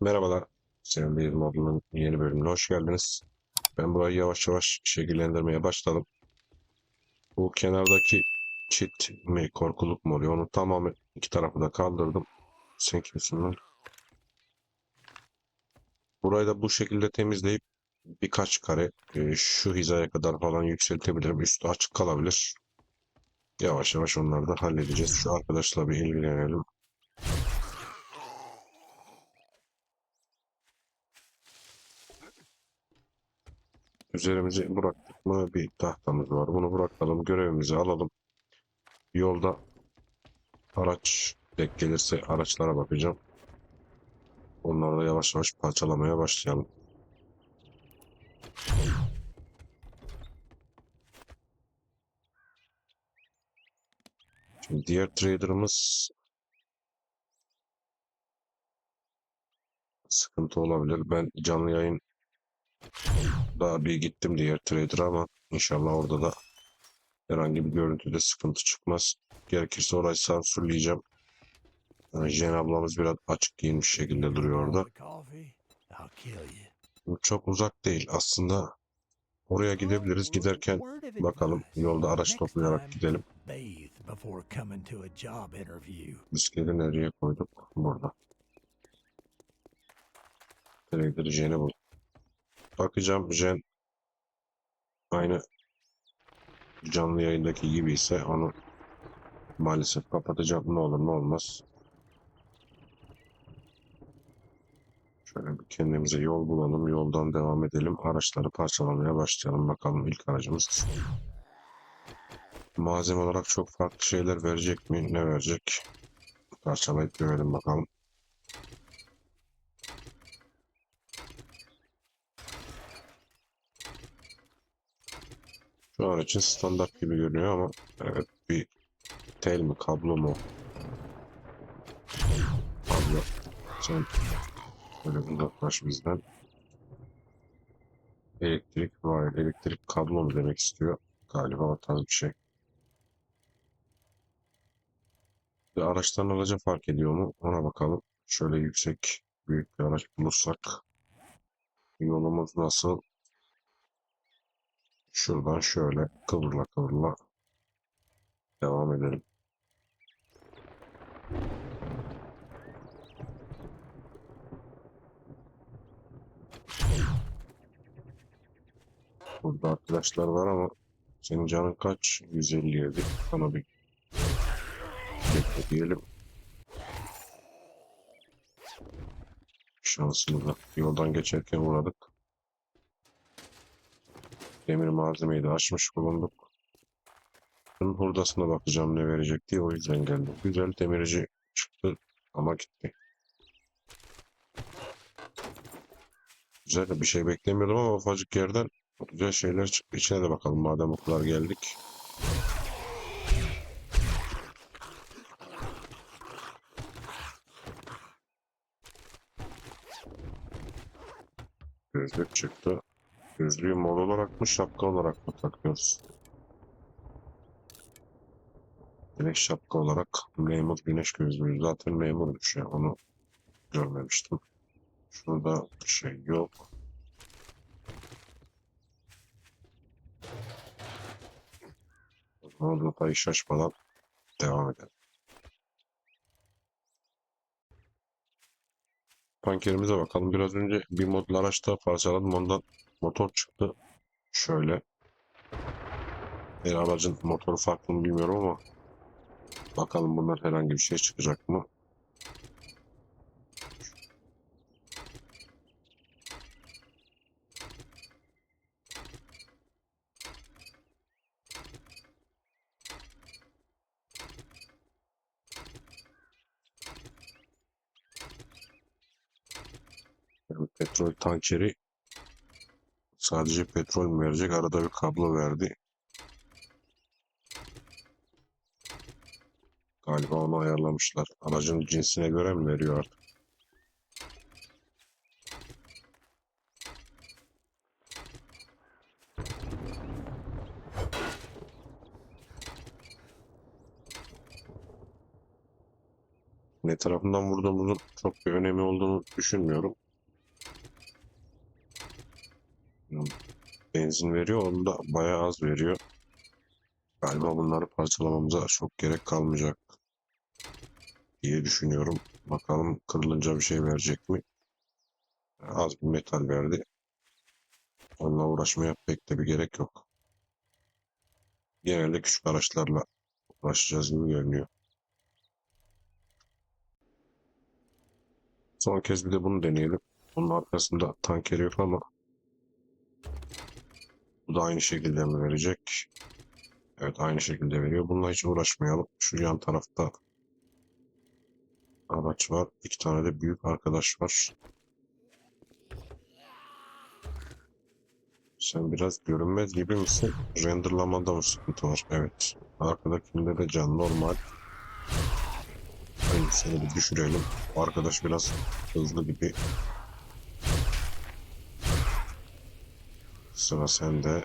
Merhabalar. Senin bir modunun yeni bölümüne hoş geldiniz. Ben burayı yavaş yavaş şekillendirmeye başladım. Bu kenardaki çit mi korkuluk mu oluyor? Onu tamamen iki tarafı da kaldırdım. Sen kimsin lan? Burayı da bu şekilde temizleyip birkaç kare e, şu hizaya kadar falan yükseltebilirim. Üstü açık kalabilir. Yavaş yavaş onları da halledeceğiz. Şu arkadaşla bir ilgilenelim. Üzerimizi bıraktık mı bir tahtamız var. Bunu bırakalım, görevimizi alalım. Yolda araç denk gelirse araçlara bakacağım. Onları da yavaş yavaş parçalamaya başlayalım. Şimdi diğer trader'ımız sıkıntı olabilir. Ben canlı yayın daha bir gittim diğer trader'a ama inşallah orada da herhangi bir görüntüde sıkıntı çıkmaz. Gerekirse orayı sansürleyeceğim. Yani Jen ablamız biraz açık giyinmiş şekilde duruyor orada. Bu çok uzak değil. Aslında oraya gidebiliriz. Giderken bakalım yolda araç toplayarak gidelim. Bisikleti nereye koyduk? Burada. Trader Jen'i bul. Bakacağım Jen aynı canlı yayındaki gibi ise onu maalesef kapatacağım. Ne olur ne olmaz. Şöyle bir kendimize yol bulalım. Yoldan devam edelim. Araçları parçalamaya başlayalım. Bakalım ilk aracımız. Malzeme olarak çok farklı şeyler verecek mi? Ne verecek? Parçalayıp görelim bakalım. Şu an için standart gibi görünüyor ama evet bir tel mi kablo mu? Kablo. Sen böyle uzaklaş bizden. Elektrik var. Elektrik kablo mu demek istiyor? Galiba o tarz bir şey. Bir araçtan araca fark ediyor mu? Ona bakalım. Şöyle yüksek büyük bir araç bulursak. Yolumuz nasıl? Şuradan şöyle kıvrıla kıvrıla devam edelim. Burada arkadaşlar var ama senin canın kaç? 157. Sana bir bekle diyelim. Şansımıza yoldan geçerken uğradık. Demir malzemeyi de açmış bulunduk. Bunun hurdasına bakacağım ne verecek diye o yüzden geldim. Güzel demirci çıktı ama gitti. Güzel bir şey beklemiyordum ama ufacık yerden güzel şeyler çıktı. İçine de bakalım madem o kadar geldik. Gözlük çıktı. Gözlüğü mor olarak mı şapka olarak mı takıyoruz? Güneş şapka olarak memur güneş gözlüğü zaten memurmuş ya onu görmemiştim. Şurada bir şey yok. O zaman rotayı şaşmadan devam edelim. Pankerimize bakalım. Biraz önce bir modlu araçta parçaladım. Ondan motor çıktı. Şöyle. Her aracın motoru farklı mı bilmiyorum ama bakalım bunlar herhangi bir şey çıkacak mı? Petrol tankeri sadece petrol mü verecek? Arada bir kablo verdi. Galiba onu ayarlamışlar. Aracın cinsine göre mi veriyor artık? Ne tarafından vurduğumuzun çok bir önemi olduğunu düşünmüyorum. Hmm, Benzin veriyor, onu da bayağı az veriyor. Galiba bunları parçalamamıza çok gerek kalmayacak diye düşünüyorum. Bakalım kırılınca bir şey verecek mi? Az bir metal verdi. Onunla uğraşmaya pek de bir gerek yok. Genelde küçük araçlarla uğraşacağız gibi görünüyor. Son kez bir de bunu deneyelim. Bunun arkasında tanker yok ama bu da aynı şekilde mi verecek? Evet aynı şekilde veriyor. Bununla hiç uğraşmayalım. Şu yan tarafta araç var. İki tane de büyük arkadaş var. Sen biraz görünmez gibi misin? Renderlamada mı sıkıntı var? Evet. Arkadakinde de can normal. Hayır seni bir düşürelim. Arkadaş biraz hızlı gibi. Sıra sende.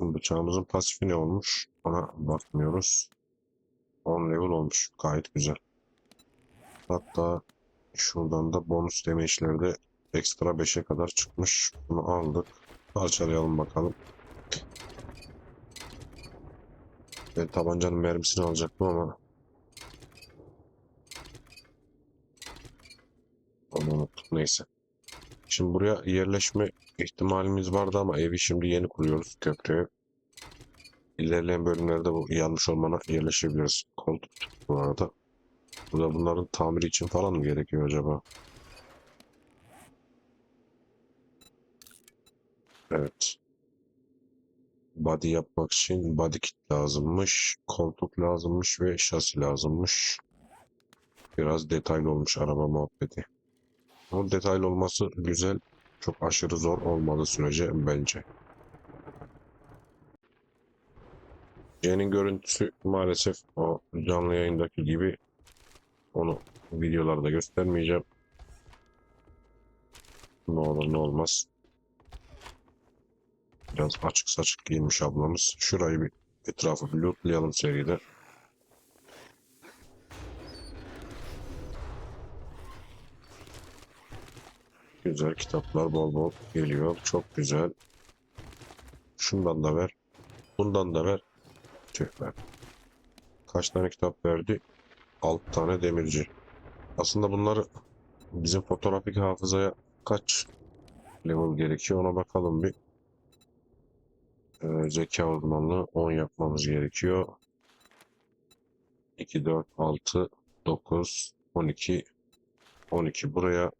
Bıçağımızın pasifi ne olmuş? Ona bakmıyoruz. 10 level olmuş. Gayet güzel. Hatta şuradan da bonus damage'lerde ekstra 5'e kadar çıkmış. Bunu aldık. Parçalayalım bakalım. Ben tabancanın mermisini alacaktım ama onu unuttuk. Neyse. Şimdi buraya yerleşme ihtimalimiz vardı ama evi şimdi yeni kuruyoruz köprüye. İlerleyen bölümlerde bu yanlış olmana yerleşebiliriz. Koltuk bu arada. Burada bunların tamiri için falan mı gerekiyor acaba? Evet. Body yapmak için body kit lazımmış. Koltuk lazımmış ve şasi lazımmış. Biraz detaylı olmuş araba muhabbeti. Ama detaylı olması güzel. Çok aşırı zor olmadığı sürece bence. C'nin görüntüsü maalesef o canlı yayındaki gibi onu videolarda göstermeyeceğim. Ne olur ne olmaz. Biraz açık saçık giyinmiş ablamız. Şurayı bir etrafı bir lootlayalım seride. Güzel kitaplar bol bol geliyor. Çok güzel. Şundan da ver. Bundan da ver. Tüh be. Kaç tane kitap verdi? 6 tane demirci. Aslında bunları bizim fotoğrafik hafızaya kaç level gerekiyor ona bakalım bir. Ee, zeka uzmanlığı 10 yapmamız gerekiyor. 2, 4, 6, 9, 12, 12 buraya.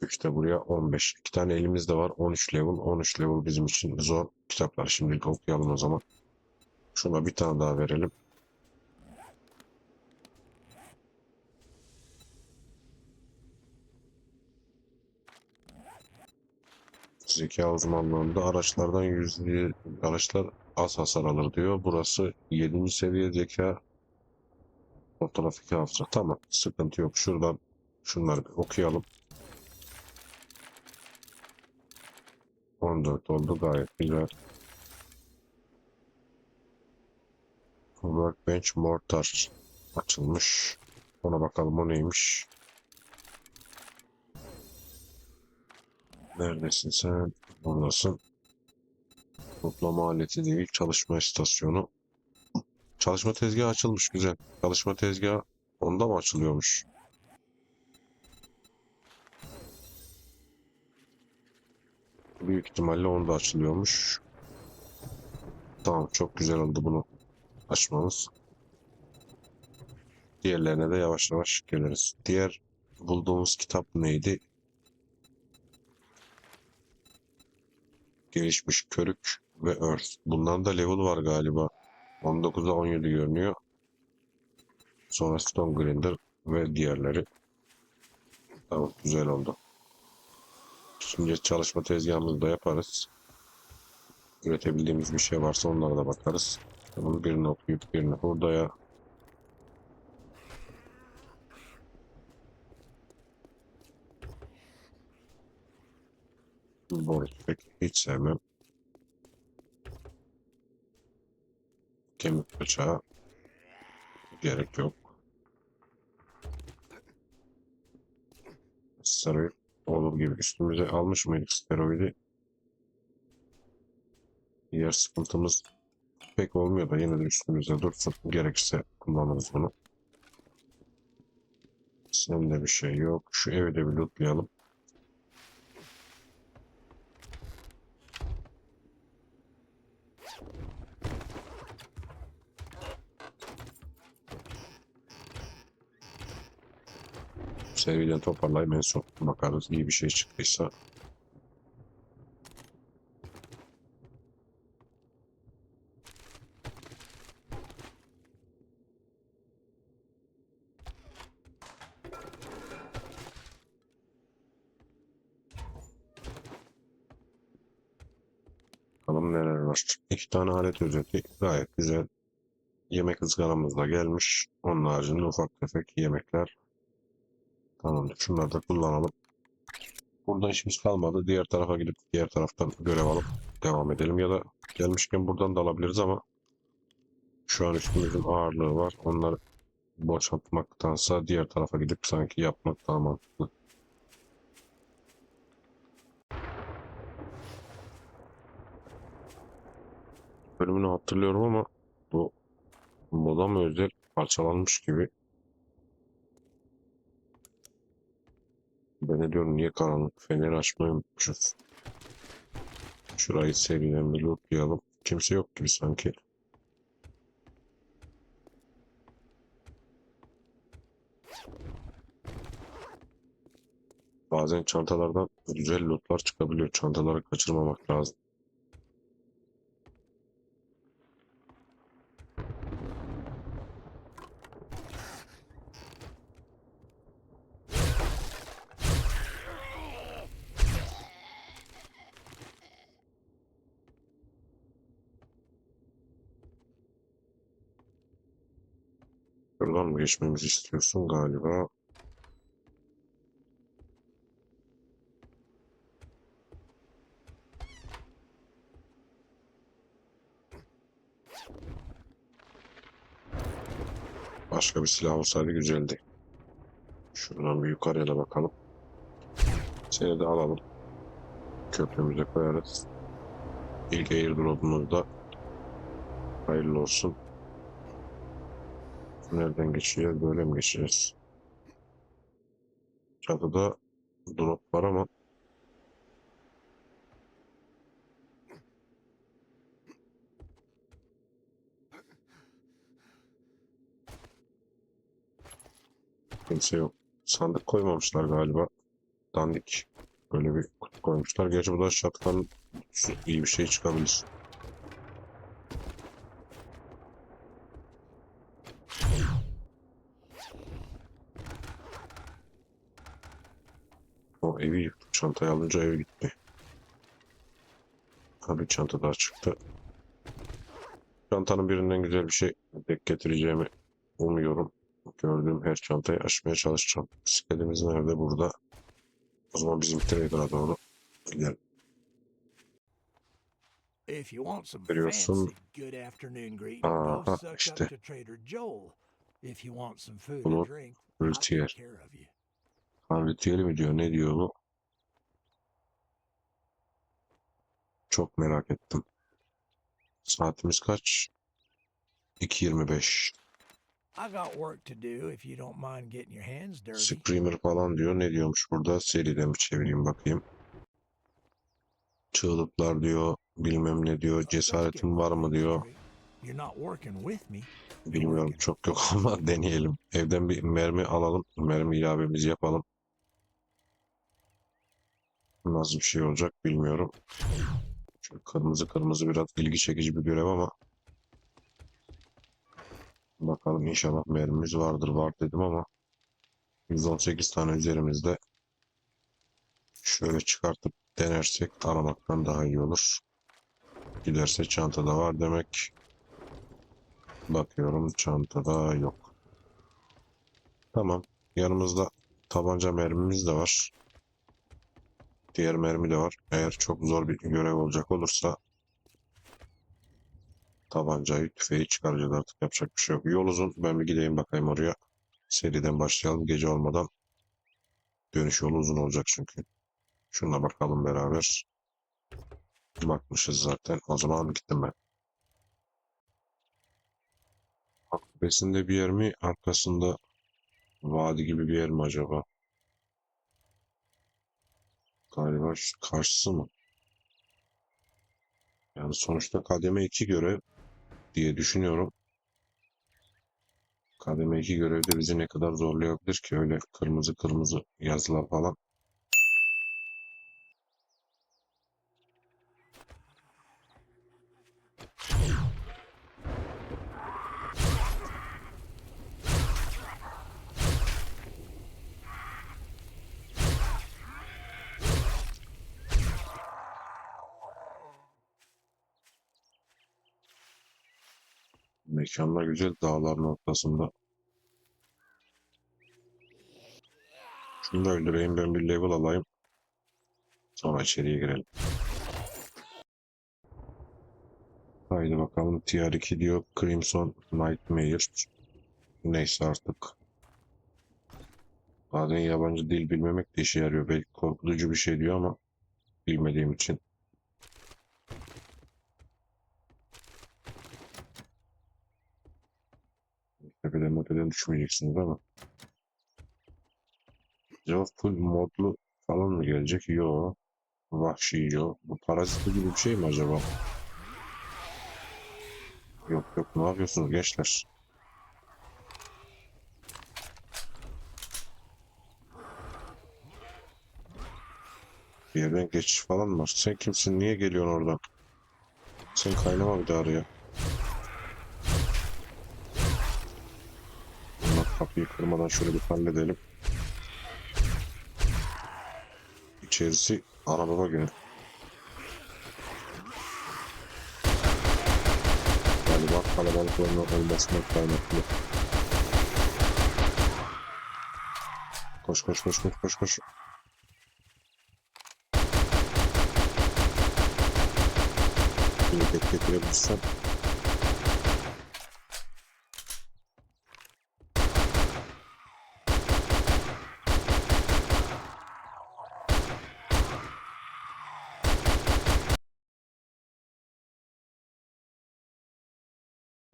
Üç de buraya 15. İki tane elimizde var. 13 level. 13 level bizim için zor. Kitaplar şimdilik okuyalım o zaman. Şuna bir tane daha verelim. Zeka uzmanlığında araçlardan yüzde araçlar az hasar alır diyor. Burası 7. seviye zeka fotoğrafik hafıza. Tamam sıkıntı yok. Şuradan şunları bir okuyalım. 14 oldu gayet güzel. Workbench Mortar açılmış. Ona bakalım o neymiş. Neredesin sen? Buradasın. Toplama aleti değil, çalışma istasyonu. Çalışma tezgahı açılmış, güzel. Çalışma tezgahı onda mı açılıyormuş? Büyük ihtimalle onda açılıyormuş. Tamam, çok güzel oldu bunu açmamız. Diğerlerine de yavaş yavaş geliriz. Diğer bulduğumuz kitap neydi? Gelişmiş körük ve örs. Bundan da level var galiba. 19'a 17 görünüyor. Sonra Stone Grinder ve diğerleri. Tamam güzel oldu. Şimdi çalışma tezgahımızı da yaparız. Üretebildiğimiz bir şey varsa onlara da bakarız. Bunu birini okuyup birini hurdaya Boru tüfek hiç sevmem. Kemik bıçağı gerek yok. Steroid olur gibi üstümüze almış mıydık steroidi? Diğer sıkıntımız pek olmuyor da yine de üstümüzde dursun. Gerekirse kullanırız bunu. Sende bir şey yok. Şu evi de bir lootlayalım. Sevgiyle toparlayayım en son bakarız. İyi bir şey çıktıysa Bakalım neler var. İki tane alet özeti gayet güzel. Yemek ızgaramız da gelmiş. Onun haricinde ufak tefek yemekler. Tamamdır. Şunları da kullanalım. Burada işimiz kalmadı. Diğer tarafa gidip diğer taraftan görev alıp devam edelim. Ya da gelmişken buradan da alabiliriz ama şu an üstümüzün ağırlığı var. Onları boşaltmaktansa diğer tarafa gidip sanki yapmak daha mantıklı. bölümünü hatırlıyorum ama bu moda mı özel parçalanmış gibi. Ben ne diyorum niye karanlık feneri açmayı unutmuşuz. Şurayı seriden bir lootlayalım. Kimse yok gibi sanki. Bazen çantalardan güzel lootlar çıkabiliyor. Çantaları kaçırmamak lazım. Buradan mı geçmemizi istiyorsun galiba? Başka bir silah olsaydı güzeldi. Şuradan bir yukarıya da bakalım. Seni de alalım. Köprümüze koyarız. İlk airdrop'umuz da hayırlı olsun. Nereden geçeceğiz? Böyle mi geçeceğiz? Çatıda drop var ama kimse yok. Sandık koymamışlar galiba. Dandik. Böyle bir kutu koymuşlar. Gerçi bu da şatkan iyi bir şey çıkabilir. O evi yıktık. Çantayı alınca ev gitti. Ha bir çanta daha çıktı. Çantanın birinden güzel bir şey denk getireceğimi umuyorum. Gördüğüm her çantayı açmaya çalışacağım. Bisikletimiz nerede? Burada. O zaman bizim trader'a doğru gidelim. If you want some Görüyorsun. fancy good afternoon greeting, Aha, işte. up to Trader Joel. If you want some food Bunu. Han ritüeli mi diyor? Ne diyor bu? Çok merak ettim. Saatimiz kaç? 2.25. I got work to do if you don't mind getting your hands dirty. Screamer falan diyor. Ne diyormuş burada? Seriden bir çevireyim bakayım. Çığlıklar diyor. Bilmem ne diyor. Cesaretin var mı diyor. Bilmiyorum çok yok ama deneyelim. Evden bir mermi alalım. Mermi ilavemizi yapalım. Nasıl bir şey olacak bilmiyorum. Şu kırmızı kırmızı biraz ilgi çekici bir görev ama bakalım inşallah mermimiz vardır. Var dedim ama 118 tane üzerimizde şöyle çıkartıp denersek aramaktan daha iyi olur. Giderse çantada var demek. Bakıyorum çantada yok. Tamam. Yanımızda tabanca mermimiz de var. Diğer mermi de var. Eğer çok zor bir görev olacak olursa tabancayı, tüfeği çıkaracağız artık. Yapacak bir şey yok. Yol uzun. Ben bir gideyim bakayım oraya. Seriden başlayalım. Gece olmadan. Dönüş yolu uzun olacak çünkü. Şuna bakalım beraber. Bakmışız zaten. O zaman gittim ben. Kulesinde bir yer mi? Arkasında vadi gibi bir yer mi acaba? Galiba şu karşısı mı? Yani sonuçta kademe 2 görev diye düşünüyorum. Kademe 2 görevde bizi ne kadar zorlayabilir ki öyle kırmızı kırmızı yazılar falan. Mekanlar güzel dağların ortasında. Şunu da öldüreyim ben bir level alayım. Sonra içeriye girelim. Haydi bakalım tier 2 diyor Crimson Nightmare. Neyse artık. Bazen yabancı dil bilmemek de işe yarıyor. Belki korkutucu bir şey diyor ama bilmediğim için. Modeden düşmeyeceksiniz ama. Acaba full modlu falan mı gelecek? Yo. Vahşi yo. Bu parazitli gibi bir şey mi acaba? Yok yok ne yapıyorsunuz gençler? Bir yerden geçiş falan var. Sen kimsin? Niye geliyorsun oradan? Sen kaynama bir daha araya. Bunlar kapıyı kırmadan şöyle bir halledelim. İçerisi ana baba günü. Galiba kalabalıkların olmasına kaynaklı. Koş koş koş koş koş koş. Yine tek getirebilirsem.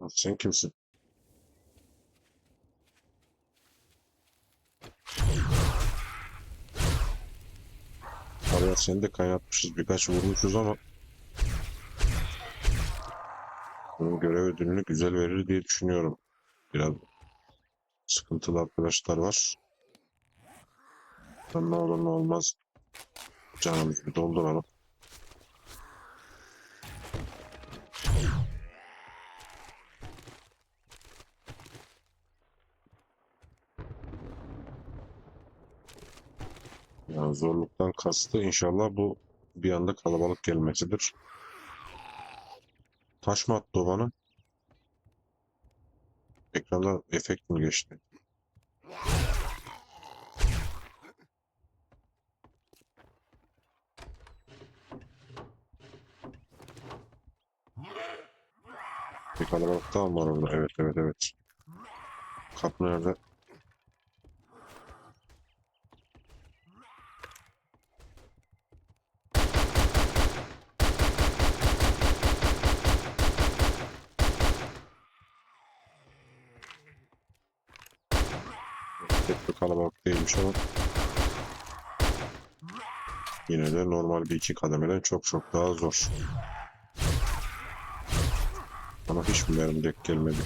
Sen kimsin? Araya seni de kaynatmışız. Birkaç vurmuşuz ama bunun görev ödülünü güzel verir diye düşünüyorum. Biraz sıkıntılı arkadaşlar var. Ne olur ne olmaz. Canımızı dolduralım. Yani zorluktan kastı inşallah bu bir anda kalabalık gelmesidir. Taş mı attı o bana? Ekranda efekt mi geçti? Bir kalabalık daha mı var orada? Evet evet evet. Kapı nerede? Değilmiş ama yine de normal bir iki kademeden çok çok daha zor. Bana hiç mermi denk gelmedi.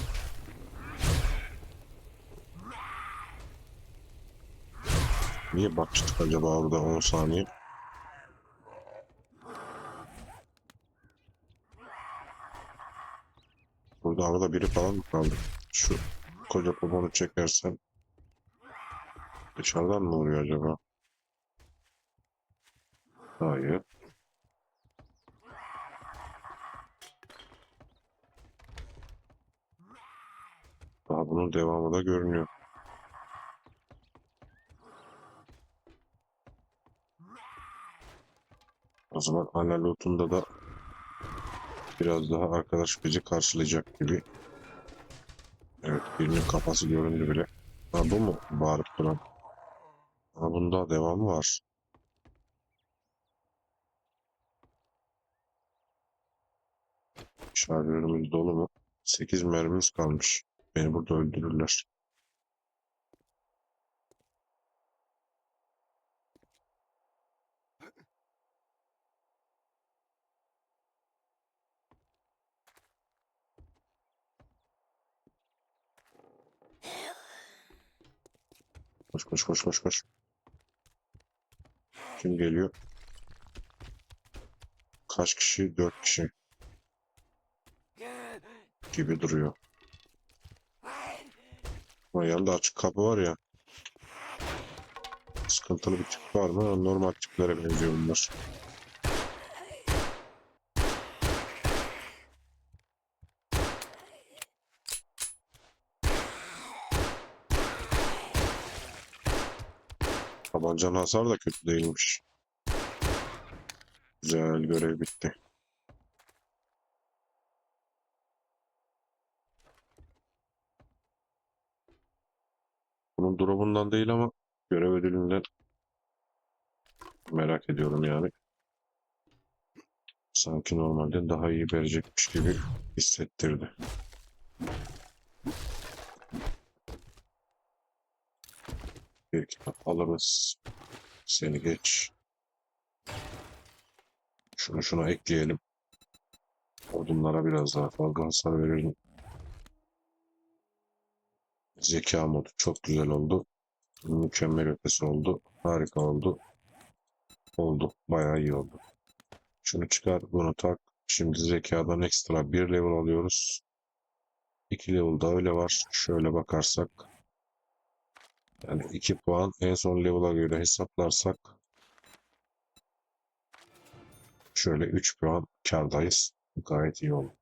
Niye bakıştık acaba orada 10 saniye? Burada arada biri falan mı kaldı? Şu koca poponu çekersen dışarıdan mı vuruyor acaba? Hayır. Daha bunun devamı da görünüyor. O zaman ana lootunda da biraz daha arkadaş bizi karşılayacak gibi. Evet birinin kafası göründü bile. Ha bu mu bağırıp duran? Ha bunda devam var. Şarjörümüz dolu mu? 8 mermimiz kalmış. Beni burada öldürürler. Koş koş koş koş koş. Kim geliyor? Kaç kişi? Dört kişi gibi duruyor. Ama yanında açık kapı var ya. Sıkıntılı bir tip var mı? Normal tiplere benziyor bunlar. Tabancanın hasar da kötü değilmiş. Güzel görev bitti. Bunun durumundan değil ama görev ödülünden merak ediyorum yani. Sanki normalde daha iyi verecekmiş gibi hissettirdi. Kitap alırız. Seni geç. Şunu şuna ekleyelim. Odunlara biraz daha fazla hasar verelim. Zeka modu çok güzel oldu. Mükemmel ötesi oldu. Harika oldu. Oldu. Bayağı iyi oldu. Şunu çıkar, bunu tak. Şimdi zekadan ekstra bir level alıyoruz. İki level da öyle var. Şöyle bakarsak. Yani iki puan en son level'a göre hesaplarsak. Şöyle 3 puan kârdayız. Gayet iyi oldu.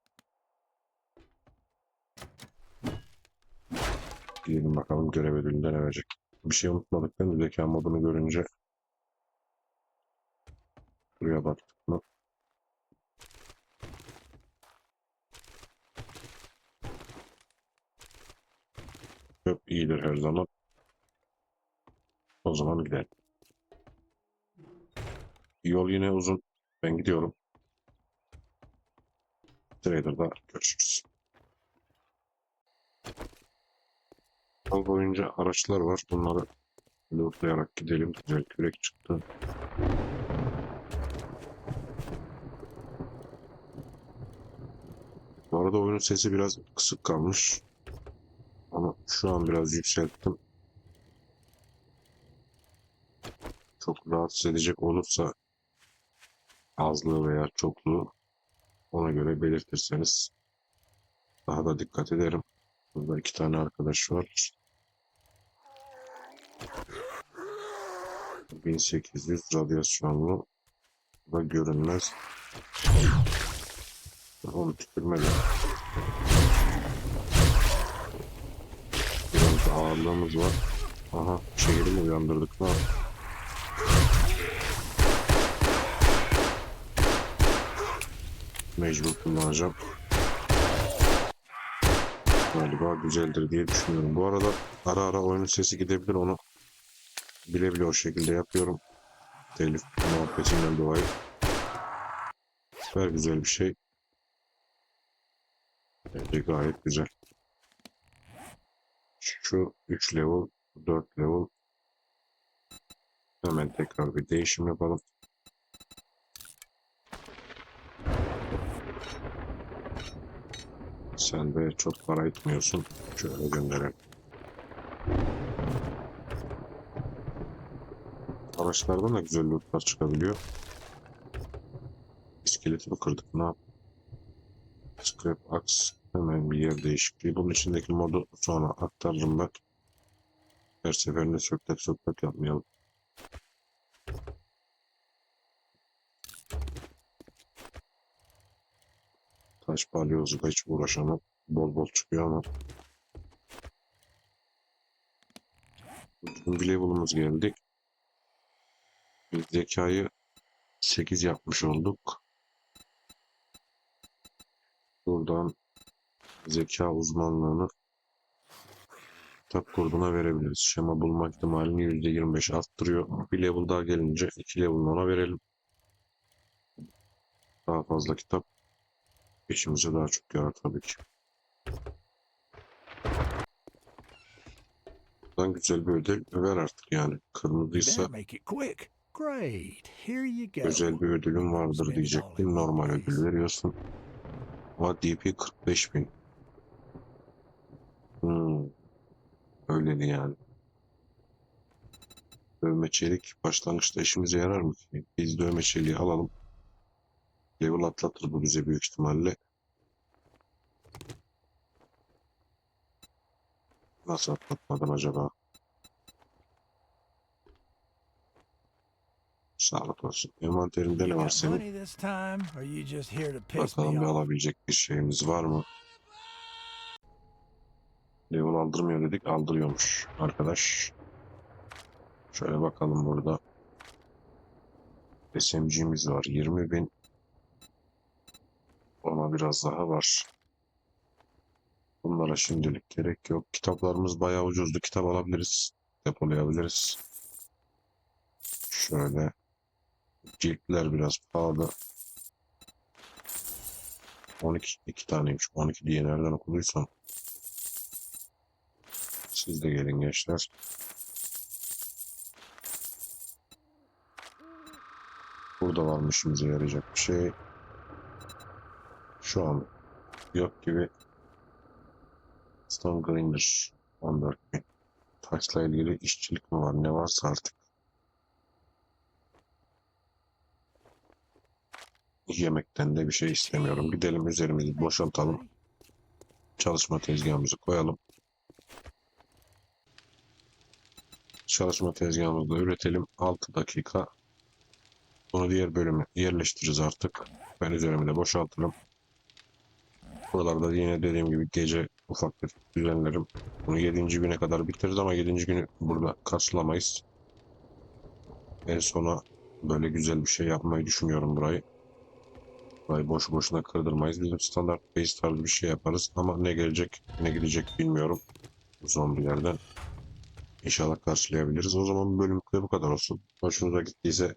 Gidelim bakalım görev ödülünden verecek. Bir şey unutmadık değil mi? Zeka modunu görünce. Buraya baktık mı? Çok iyidir her zaman. O zaman gidelim. Yol yine uzun. Ben gidiyorum. Trader'da görüşürüz. Yol boyunca araçlar var. Bunları lootlayarak gidelim. Güzel kürek çıktı. Bu arada oyunun sesi biraz kısık kalmış. Ama şu an biraz yükselttim. Çok rahatsız olursa azlığı veya çokluğu ona göre belirtirseniz daha da dikkat ederim. Burada iki tane arkadaş var. 1800 radyasyonlu da görünmez. Onu tükürmedi. Biraz ağırlığımız var. Aha şehri mi uyandırdık ne Mecbur kullanacağım. Galiba güzeldir diye düşünüyorum. Bu arada ara ara oyunun sesi gidebilir onu bile bile o şekilde yapıyorum. Telif muhabbetinden dolayı. Süper güzel bir şey. Bence gayet güzel. Şu 3 level, 4 level. Hemen tekrar bir değişim yapalım. Sen de çok para etmiyorsun. Şöyle gönderelim. Araçlardan da güzel lootlar çıkabiliyor. İskeleti mi kırdık ne yap? Scrap Axe hemen bir yer değişikliği. Bunun içindeki modu sonra aktarırım ben. Her seferinde söktek söktek yapmayalım. Taş balyozu da hiç uğraşamam. Bol bol çıkıyor ama. Bugün level'ımız geldi. Biz zekayı 8 yapmış olduk. Buradan zeka uzmanlığını kitap grubuna verebiliriz. Şema bulma ihtimalini %25 arttırıyor. Bir level daha gelince 2 level ona verelim. Daha fazla kitap işimize daha çok yarar tabii ki. Buradan güzel bir ödül ver artık yani. Kırmızıysa özel bir ödülün vardır diyecektim. Normal ödül veriyorsun. Ama DP 45 bin. Hmm. Öyleli yani. Dövme çelik başlangıçta işimize yarar mı ki? Biz dövme çeliği alalım. Level atlatır bu bize büyük ihtimalle. Nasıl atlatmadan acaba? Sağlık olsun. Envanterinde ne var senin? Bakalım bir alabilecek bir şeyimiz var mı? Level aldırmıyor dedik. Aldırıyormuş arkadaş. Şöyle bakalım burada. SMG'miz var. 20 bin. Ona biraz daha var. Bunlara şimdilik gerek yok. Kitaplarımız bayağı ucuzdu. Kitap alabiliriz. Depolayabiliriz. Şöyle. Ciltler biraz pahalı. 12 iki taneymiş. 12 diye nereden okuduysam. Siz de gelin gençler. Burada varmış işimize yarayacak bir şey. Şu an yok gibi. Stone Grinder 14 bin. Taşla ilgili işçilik mi var? Ne varsa artık. Yemekten de bir şey istemiyorum. Gidelim üzerimizi boşaltalım. Çalışma tezgahımızı koyalım. Çalışma tezgahımızda üretelim. 6 dakika. Bunu diğer bölüme yerleştiririz artık. Ben üzerimi de boşaltırım. Buralarda yine dediğim gibi gece ufak bir düzenlerim. Bunu 7. güne kadar bitiririz ama 7. günü burada karşılamayız. En sona böyle güzel bir şey yapmayı düşünüyorum burayı. Burayı boşu boşuna kırdırmayız. Bizim standart base tarzı bir şey yaparız ama ne gelecek ne gidecek bilmiyorum. Zombilerden. İnşallah karşılayabiliriz. O zaman bu bölümlük de bu kadar olsun. Hoşunuza gittiyse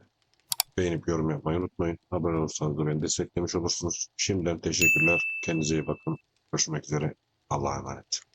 beğenip yorum yapmayı unutmayın. Abone olursanız da beni desteklemiş olursunuz. Şimdiden teşekkürler. Kendinize iyi bakın. Görüşmek üzere. Allah'a emanet.